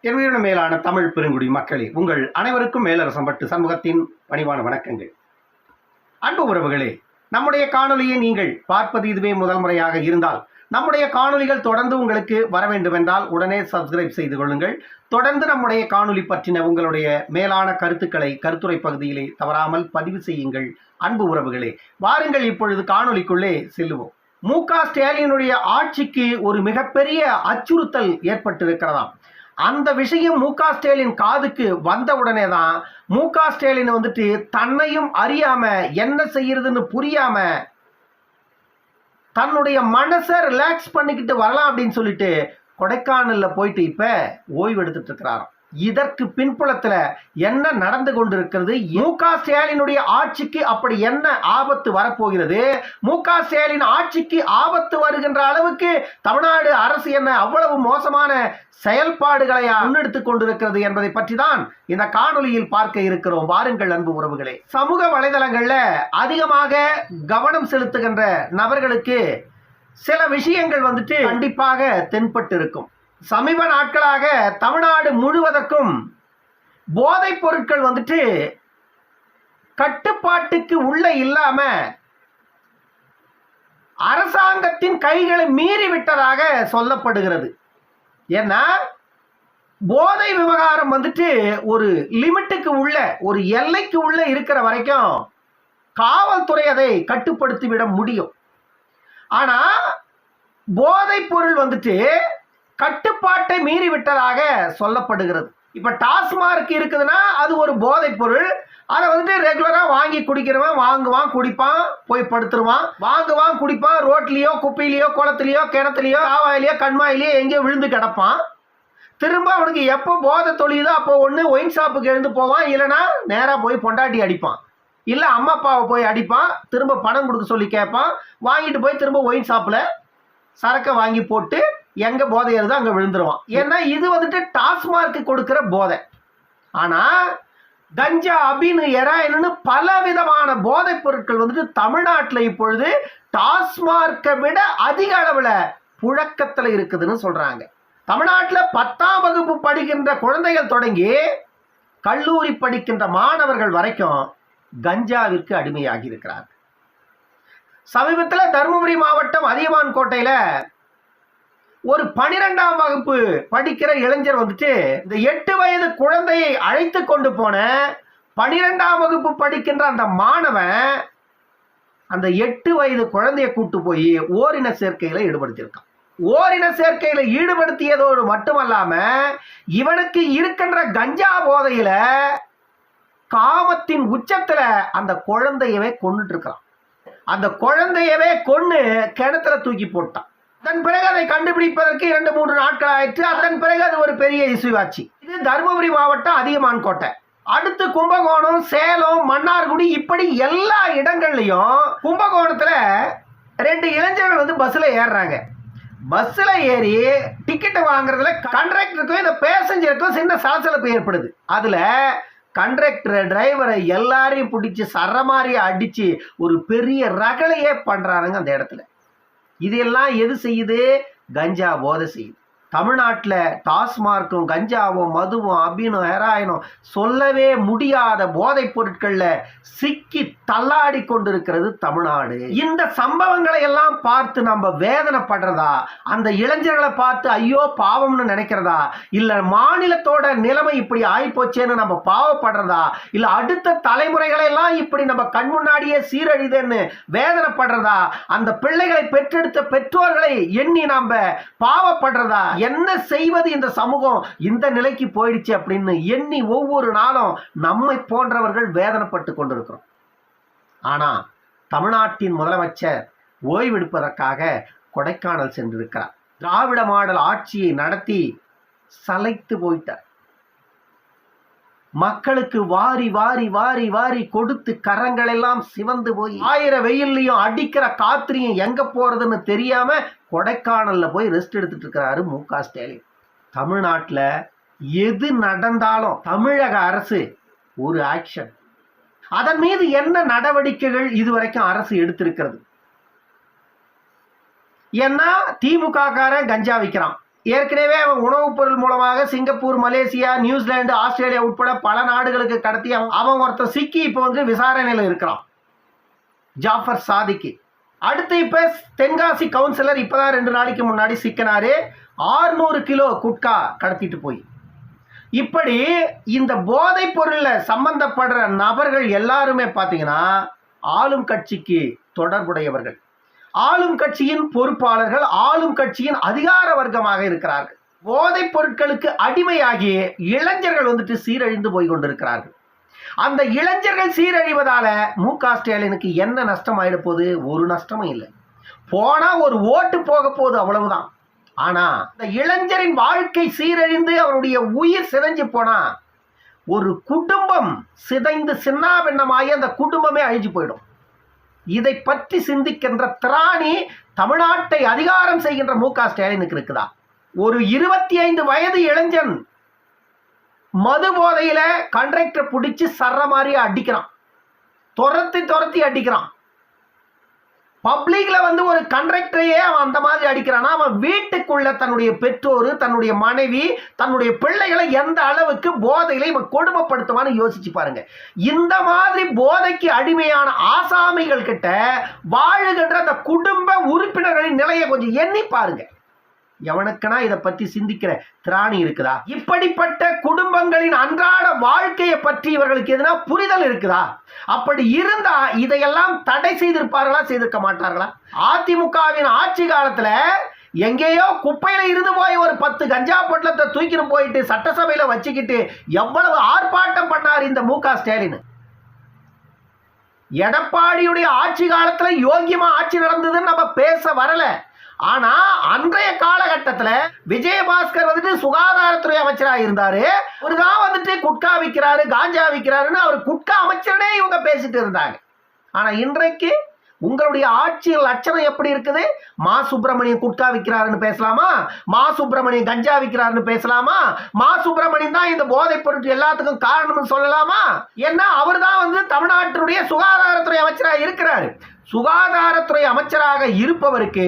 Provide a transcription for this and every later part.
என் மேலான தமிழ் பெருங்குடி மக்களே உங்கள் அனைவருக்கும் மேலரசம் பட்டு சமூகத்தின் பணிவான வணக்கங்கள். அன்பு உறவுகளே நம்முடைய காணொலியை நீங்கள் பார்ப்பது இதுவே முதல் முறையாக இருந்தால் நம்முடைய காணொளிகள் தொடர்ந்து உங்களுக்கு வர வேண்டுமென்றால் உடனே சப்ஸ்கிரைப் செய்து கொள்ளுங்கள். தொடர்ந்து நம்முடைய காணொலி பற்றின உங்களுடைய மேலான கருத்துக்களை கருத்துரை பகுதியிலே தவறாமல் பதிவு செய்யுங்கள். அன்பு உறவுகளே வாருங்கள் இப்பொழுது காணொளிக்குள்ளே செல்லுவோம். மு க ஸ்டாலினுடைய ஆட்சிக்கு ஒரு மிகப்பெரிய அச்சுறுத்தல் ஏற்பட்டிருக்கிறதாம். அந்த விஷயம் மு க ஸ்டாலின் காதுக்கு உடனே தான் மு க ஸ்டாலின் வந்துட்டு தன்னையும் அறியாம என்ன செய்யறதுன்னு புரியாம தன்னுடைய மனசை ரிலாக்ஸ் பண்ணிக்கிட்டு வரலாம் அப்படின்னு சொல்லிட்டு கொடைக்கானல்ல போயிட்டு இப்ப ஓய்வு எடுத்துட்டு இருக்கிறாராம். இதற்கு பின்புலத்துல என்ன நடந்து கொண்டிருக்கிறது? மு க ஸ்டாலினுடைய ஆட்சிக்கு அப்படி என்ன ஆபத்து வரப்போகிறது? மு க ஸ்டாலின் ஆட்சிக்கு ஆபத்து வருகின்ற அளவுக்கு தமிழ்நாடு அரசு என்ன அவ்வளவு மோசமான செயல்பாடுகளை முன்னெடுத்துக் கொண்டிருக்கிறது என்பதை பற்றி தான் இந்த காணொளியில் பார்க்க இருக்கிறோம். வாருங்கள் அன்பு உறவுகளே. சமூக வலைதளங்கள்ல அதிகமாக கவனம் செலுத்துகின்ற நபர்களுக்கு சில விஷயங்கள் வந்துட்டு கண்டிப்பாக தென்பட்டு இருக்கும் சமீப நாட்களாக தமிழ்நாடு முழுவதற்கும் போதைப் பொருட்கள் வந்துட்டு கட்டுப்பாட்டுக்கு உள்ள இல்லாம அரசாங்கத்தின் கைகளை மீறி விட்டதாக சொல்லப்படுகிறது. ஏன்னா போதை விவகாரம் வந்துட்டு ஒரு லிமிட்டுக்கு உள்ள ஒரு எல்லைக்கு உள்ள இருக்கிற வரைக்கும் காவல்துறை அதை கட்டுப்படுத்திவிட முடியும். ஆனா போதைப் பொருள் வந்துட்டு கட்டுப்பாட்டை மீறிவிட்டதாக சொல்லப்படுகிறது. இப்போ டாஸ்மார்க் இருக்குதுன்னா அது ஒரு போதைப் பொருள். அதை வந்துட்டு ரெகுலராக வாங்கி குடிக்கிறவன் வாங்குவான் குடிப்பான் போய் படுத்துருவான். வாங்குவான் குடிப்பான் ரோட்லேயோ குப்பையிலையோ குளத்துலையோ கிணத்துலையோ காவாயிலையோ கண்மாயிலையோ எங்கேயோ விழுந்து கிடப்பான். திரும்ப அவனுக்கு எப்போ போதை தொழிலோ அப்போ ஒன்று ஒயின் ஷாப்புக்கு எழுந்து போவான். இல்லைனா நேராக போய் பொண்டாட்டி அடிப்பான். இல்லை அம்மா அப்பாவை போய் அடிப்பான். திரும்ப பணம் கொடுக்க சொல்லி கேட்பான். வாங்கிட்டு போய் திரும்ப ஒயின் ஷாப்பில் சரக்கை வாங்கி போட்டு எங்க போதை ஏறுதோ அங்கே விழுந்துருவான். ஏன்னா இது வந்துட்டு டாஸ்மார்க்கு கொடுக்குற போதை. ஆனால் கஞ்சா அபின் எராயின்னு பல விதமான போதைப் பொருட்கள் வந்துட்டு தமிழ்நாட்டில் இப்பொழுது டாஸ்மார்க்கை விட அதிக அளவில் புழக்கத்தில் இருக்குதுன்னு சொல்கிறாங்க தமிழ்நாட்டில் பத்தாம் வகுப்பு படிக்கின்ற குழந்தைகள் தொடங்கி கல்லூரி படிக்கின்ற மாணவர்கள் வரைக்கும் கஞ்சாவிற்கு அடிமையாகி இருக்கிறார்கள். சமீபத்தில் தருமபுரி மாவட்டம் அதியமான் கோட்டையில் ஒரு பனிரெண்டாம் வகுப்பு படிக்கிற இளைஞர் வந்துட்டு இந்த எட்டு வயது குழந்தையை அழைத்து கொண்டு போன பனிரெண்டாம் வகுப்பு படிக்கின்ற அந்த மாணவன் அந்த எட்டு வயது குழந்தையை கூட்டு போய் ஓரின சேர்க்கையில ஈடுபடுத்தியிருக்கான். ஓரின சேர்க்கையில ஈடுபடுத்தியதோடு மட்டுமல்லாம இவனுக்கு இருக்கின்ற கஞ்சா போதையில காமத்தின் உச்சத்துல அந்த குழந்தையவே கொண்டுட்டு இருக்கிறான். அந்த குழந்தையவே கொண்டு கிணத்துல தூக்கி போட்டான். அதன் பிறகு அதை கண்டுபிடிப்பதற்கு இரண்டு மூன்று நாட்கள் ஆயிற்று. அதன் பிறகு அது ஒரு பெரிய இசுவாச்சு. இது தருமபுரி மாவட்டம் அதிகமான் கோட்டை. அடுத்து கும்பகோணம் சேலம் மன்னார்குடி இப்படி எல்லா இடங்கள்லையும் கும்பகோணத்துல ரெண்டு இளைஞர்கள் வந்து பஸ்ல ஏறுறாங்க. பஸ்ஸில் ஏறி டிக்கெட்டை வாங்குறதுல கண்டக்டருக்கும் இந்த பேசஞ்சருக்கும் சின்ன சலசலப்பு ஏற்படுது. அதில் கண்டக்டர் டிரைவரை எல்லாரையும் பிடிச்சி சர மாதிரி அடித்து ஒரு பெரிய ரகலையே பண்ணுறானுங்க அந்த இடத்துல. இதெல்லாம் எது செய்யுது? கஞ்சா போதை செய்யுது. தமிழ்நாட்டில் டாஸ்மார்க்கும் கஞ்சாவும் மதுவும் அபினும் ஹெராயினும் சொல்லவே முடியாத போதைப் பொருட்களில் சிக்கி தள்ளாடி கொண்டிருக்கிறது தமிழ்நாடு. இந்த சம்பவங்களை எல்லாம் பார்த்து நம்ம வேதனைப்படுறதா? அந்த இளைஞர்களை பார்த்து ஐயோ பாவம்னு நினைக்கிறதா? இல்லை மாநிலத்தோட நிலைமை இப்படி ஆயிப்போச்சேன்னு நம்ம பாவப்படுறதா? இல்லை அடுத்த தலைமுறைகளையெல்லாம் இப்படி நம்ம கண் முன்னாடியே சீரழிதுன்னு வேதனைப்படுறதா? அந்த பிள்ளைகளை பெற்றெடுத்த பெற்றோர்களை எண்ணி நாம பாவப்படுறதா? என்ன செய்வது இந்த சமூகம்? இந்த நிலைக்கு போயிடுச்சு அப்படின்னு எண்ணி ஒவ்வொரு நாளும் நம்மை போன்றவர்கள் வேதனைப்பட்டு கொண்டிருக்கிறோம். ஆனா தமிழ்நாட்டின் முதலமைச்சர் ஓய்வெடுப்பதற்காக கொடைக்கானல் சென்றிருக்கிறார். திராவிட மாடல் ஆட்சியை நடத்தி சலைத்து போயிட்டார். மக்களுக்கு வாரி வாரி வாரி வாரி கொடுத்து கரங்கள் எல்லாம் சிவந்து போய் ஆயிரம் வெயில்லையும் அடிக்கிற காத்திரியும் எங்க போறதுன்னு தெரியாம கொடைக்கானலில் போய் ரெஸ்ட் எடுத்துட்டு இருக்கிறாரு மு க ஸ்டாலின். தமிழ்நாட்டில் எது நடந்தாலும் தமிழக அரசு ஒரு ஆக்ஷன் அதன் மீது என்ன நடவடிக்கைகள் இதுவரைக்கும் அரசு எடுத்திருக்கிறது? ஏன்னா திமுக காரன் கஞ்சா விற்கிறான் ஏற்கனவே அவன் உணவுப் பொருள் மூலமாக சிங்கப்பூர் மலேசியா நியூசிலாந்து ஆஸ்திரேலியா உட்பட பல நாடுகளுக்கு கடத்தி அவன் அவன் ஒருத்தர் சிக்கி இப்போ வந்து விசாரணையில் இருக்கிறான். ஜாஃபர் சாதிக்கு. அடுத்து இப்போ தென்காசி கவுன்சிலர் இப்போதான் ரெண்டு நாளைக்கு முன்னாடி சிக்கினாரு. ஆறுநூறு கிலோ குட்கா கடத்திட்டு போய். இப்படி இந்த போதைப் பொருளில் சம்பந்தப்படுற நபர்கள் எல்லாருமே பார்த்தீங்கன்னா ஆளும் கட்சிக்கு தொடர்புடையவர்கள். ஆளும் கட்சியின் பொறுப்பாளர்கள் ஆளும் கட்சியின் அதிகார வர்க்கமாக இருக்கிறார்கள். போதைப் பொருட்களுக்கு அடிமையாகி இளைஞர்கள் வந்துட்டு சீரழிந்து போய் கொண்டிருக்கிறார்கள். அந்த இளைஞர்கள் சீரழிவதால மு க ஸ்டாலினுக்கு என்ன நஷ்டம் ஆயிட போகுது? ஒரு நஷ்டமும் இல்லை. போனா ஒரு ஓட்டு போக போகுது அவ்வளவுதான். ஆனா இந்த இளைஞரின் வாழ்க்கை சீரழிந்து அவருடைய உயிர் சிதைஞ்சு போனா ஒரு குடும்பம் சிதைந்து சின்னாபின்னமாகி அந்த குடும்பமே அழிஞ்சு போயிடும். இதை பற்றி சிந்திக்கின்ற திராணி தமிழ்நாட்டை அதிகாரம் செய்கின்ற மு க ஸ்டாலினுக்கு இருக்குதா? ஒரு இருபத்தி ஐந்து வயது இளைஞன் மது போதையில் கண்டக்டர் பிடிச்சி சர்ற மாதிரி அடிக்கிறான். துரத்தி துரத்தி அடிக்கிறான். பப்ளிக்கில் வந்து ஒரு கண்டக்டரையே அவன் அந்த மாதிரி அடிக்கிறான்னா அவன் வீட்டுக்குள்ள தன்னுடைய பெற்றோர் தன்னுடைய மனைவி தன்னுடைய பிள்ளைகளை எந்த அளவுக்கு போதையில இவன் கொடுமைப்படுத்துவான்னு யோசிச்சு பாருங்க. இந்த மாதிரி போதைக்கு அடிமையான ஆசாமிகள் கிட்ட வாழுகின்ற அந்த குடும்ப உறுப்பினர்களின் நிலையை கொஞ்சம் எண்ணி பாருங்கள் எவனுக்குனா இதை பத்தி சிந்திக்கிற திராணி இருக்குதா? இப்படிப்பட்ட குடும்பங்களின் அன்றாட வாழ்க்கையை பற்றி இவர்களுக்கு எதுனா புரிதல் இருக்குதா? அப்படி இருந்தா இதையெல்லாம் தடை செய்திருப்பார்களா செய்திருக்க மாட்டார்களா? அதிமுகவின் ஆட்சி காலத்துல எங்கேயோ குப்பையில இருந்து போய் ஒரு பத்து கஞ்சா பொட்டலத்தை தூக்கிட்டு போயிட்டு சட்டசபையில வச்சுக்கிட்டு எவ்வளவு ஆர்ப்பாட்டம் பண்ணார் இந்த மு க. ஸ்டாலின். எடப்பாடியுடைய ஆட்சி காலத்துல யோகியமா ஆட்சி நடந்ததுன்னு நம்ம பேச வரல. ஆனா அன்றைய காலகட்டத்துல விஜயபாஸ்கர் வந்துட்டு சுகாதாரத்துறை அமைச்சராக இருந்தாரு. ஒரு தான் வந்துட்டு குட்கா விற்கிறாரு காஞ்சா விற்கிறாருன்னு அவர் குட்கா அமைச்சரனே இவங்க பேசிட்டு இருந்தாங்க. ஆனா இன்றைக்கு உங்களுடைய ஆட்சியில் லட்சணம் எப்படி இருக்குது? மா சுப்பிரமணியன் குட்கா விற்கிறாருன்னு பேசலாமா? மா சுப்பிரமணியம் கஞ்சா விற்கிறாருன்னு பேசலாமா? மா சுப்பிரமணியம் தான் இந்த போதைப் பொருட்கள் எல்லாத்துக்கும் காரணம்னு சொல்லலாமா? ஏன்னா அவர் தான் வந்து தமிழ்நாட்டினுடைய சுகாதாரத்துறை அமைச்சராக இருக்கிறாரு. சுகாதாரத்துறை அமைச்சராக இருப்பவருக்கு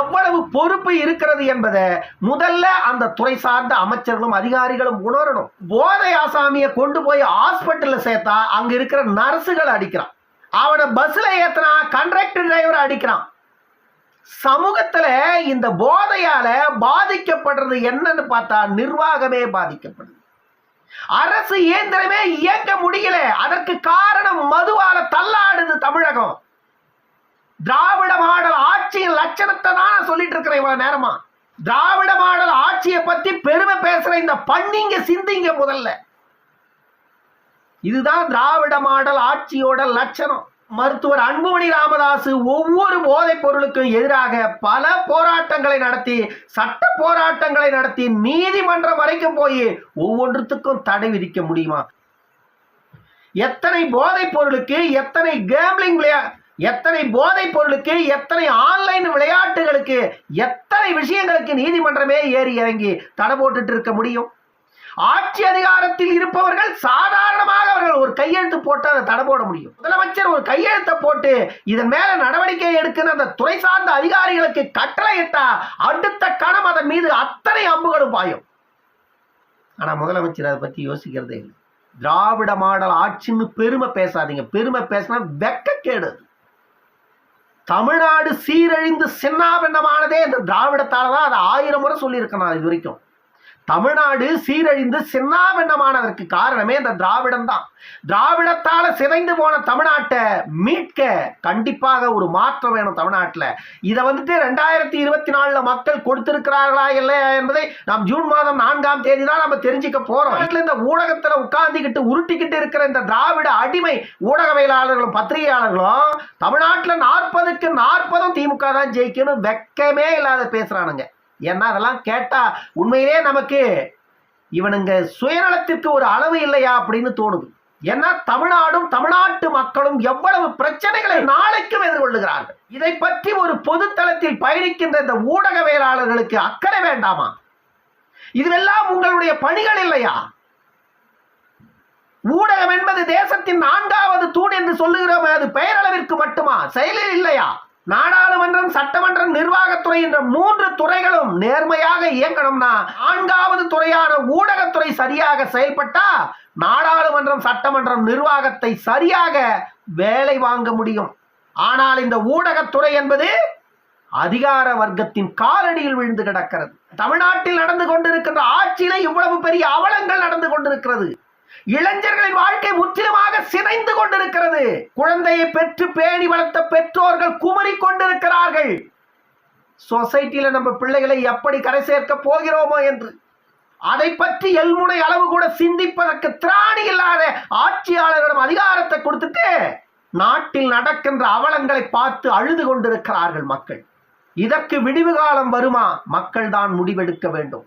எவ்வளவு பொறுப்பு இருக்கிறது என்பதை முதல்ல அந்த துறை சார்ந்த அமைச்சர்களும் அதிகாரிகளும் உணரணும். போதை ஆசாமியை கொண்டு போய் ஹாஸ்பிட்டலில் சேர்த்தா அங்கே இருக்கிற நர்ஸுகள் அடிக்கிறான் அவனை பஸ்ஸில் ஏற்றினா கண்ட்ராக்டர் டிரைவர் அடிக்கிறான். சமூகத்தில் இந்த போதையால் பாதிக்கப்படுறது என்னன்னு பார்த்தா நிர்வாகமே பாதிக்கப்படுது. அரசு இயந்திரமே இயங்க முடியல. அதற்கு காரணம் மதுவால தள்ளாடுது தமிழகம். திராவிட மாடல் ஆட்சியின் லட்சணத்தை தான் நான் சொல்லிட்டு இருக்கிறேன் இவ்வளவு நேரமா? திராவிட மாடல் ஆட்சியை பத்தி பெருமை பேசுற இந்த பண்ணிங்க சிந்திங்க முதல்ல. இதுதான் திராவிட மாடல் ஆட்சியோட லட்சணம். மருத்துவர் அன்புமணி ராமதாஸ் ஒவ்வொரு போதைப் பொருளுக்கும் எதிராக பல போராட்டங்களை நடத்தி சட்ட போராட்டங்களை நடத்தி நீதிமன்றம் வரைக்கும் போய் ஒவ்வொன்றுத்துக்கும் தடை விதிக்க முடியுமா? எத்தனை போதைப் பொருளுக்கு எத்தனை கேம்லிங் விளையா எத்தனை போதைப் பொருளுக்கு எத்தனை ஆன்லைன் விளையாட்டுகளுக்கு எத்தனை விஷயங்களுக்கு நீதிமன்றமே ஏறி இறங்கி தடை போட்டுட்டு இருக்க முடியும்? ஆட்சி அதிகாரத்தில் இருப்பவர்கள் சாதாரணமாக அவர்கள் ஒரு கையெழுத்து போட்டு அதை தடை போட முடியும். முதலமைச்சர் ஒரு கையெழுத்தை போட்டு இதன் மேல நடவடிக்கை எடுக்கிற அந்த துறை சார்ந்த அதிகாரிகளுக்கு கட்டளை இட்டா அடுத்த கணம் அதன் மீது அத்தனை அம்புகளும் பாயும். ஆனா முதலமைச்சர் அதை பத்தி யோசிக்கிறதே இல்லை. திராவிட மாடல் ஆட்சின்னு பெருமை பேசாதீங்க. பெருமை பேசினா வெக்கக்கேடு. கேடு தமிழ்நாடு சீரழிந்து சின்னாபின்னமானதே இந்த திராவிடத்தால தான் அதை ஆயிரம் முறை சொல்லியிருக்கேன் நான் இது வரைக்கும். தமிழ்நாடு சீரழிந்து சின்னாபின்னமானதற்கு காரணமே இந்த திராவிடம் தான் திராவிடத்தால சிதைந்து போன தமிழ்நாட்டை மீட்க கண்டிப்பாக ஒரு மாற்றம் வேணும் தமிழ்நாட்டில். இதை வந்துட்டு ரெண்டாயிரத்தி இருபத்தி நாலுல மக்கள் கொடுத்திருக்கிறார்களா இல்லையா என்பதை நாம் ஜூன் மாதம் நான்காம் தேதி தான் நம்ம தெரிஞ்சுக்க போறோம். இந்த ஊடகத்துல உட்கார்ந்துக்கிட்டு உருட்டிக்கிட்டு இருக்கிற இந்த திராவிட அடிமை ஊடகவியலாளர்களும் பத்திரிகையாளர்களும் தமிழ்நாட்டில் நாற்பதுக்கு நாற்பதும் திமுக தான் ஜெயிக்கணும் வெக்கமே இல்லாத பேசுறானுங்க. ஏன்னா அதெல்லாம் கேட்டா உண்மையிலே நமக்கு இவனுங்க சுயநலத்திற்கு ஒரு அளவு இல்லையா அப்படின்னு தோணுது. ஏன்னா தமிழ்நாடும் தமிழ்நாட்டு மக்களும் எவ்வளவு பிரச்சனைகளை நாளைக்கும் எதிர்கொள்ளுகிறார்கள். இதை பற்றி ஒரு பொதுத்தளத்தில் பயணிக்கின்ற இந்த ஊடகவியலாளர்களுக்கு அக்கறை வேண்டாமா? இதுவெல்லாம் உங்களுடைய பணிகள் இல்லையா? ஊடகம் என்பது தேசத்தின் நான்காவது தூண் என்று சொல்லுகிறோமே அது பெயரளவிற்கு மட்டுமா? செயலில் இல்லையா? நாடாளுமன்றம் சட்டமன்றம் நிர்வாகத்துறை என்ற மூன்று துறைகளும் நேர்மையாக இயங்கணும்னா நான்காவது துறையான ஊடகத்துறை சரியாக செயல்பட்டா நாடாளுமன்றம் சட்டமன்றம் நிர்வாகத்தை சரியாக வேலை வாங்க முடியும். ஆனால் இந்த ஊடகத்துறை என்பது அதிகார வர்க்கத்தின் காலடியில் விழுந்து கிடக்கிறது. தமிழ்நாட்டில் நடந்து கொண்டிருக்கின்ற ஆட்சியில இவ்வளவு பெரிய அவலங்கள் நடந்து கொண்டிருக்கிறது. இளைஞர்களின் வாழ்க்கை முற்றிலுமாக சிதைந்து கொண்டிருக்கிறது. குழந்தையை பெற்று பேணி வளர்த்த பெற்றோர்கள் குமரி கொண்டிருக்கிறார்கள். சொசைட்டியில நம்ம பிள்ளைகளை எப்படி கரை சேர்க்க போகிறோமோ என்று. அதை பற்றி எல்முனை அளவு கூட சிந்திப்பதற்கு திராணி இல்லாத ஆட்சியாளர்களிடம் அதிகாரத்தை கொடுத்துட்டு நாட்டில் நடக்கின்ற அவலங்களை பார்த்து அழுது கொண்டிருக்கிறார்கள் மக்கள். இதற்கு விடிவு காலம் வருமா? மக்கள் தான் முடிவெடுக்க வேண்டும்.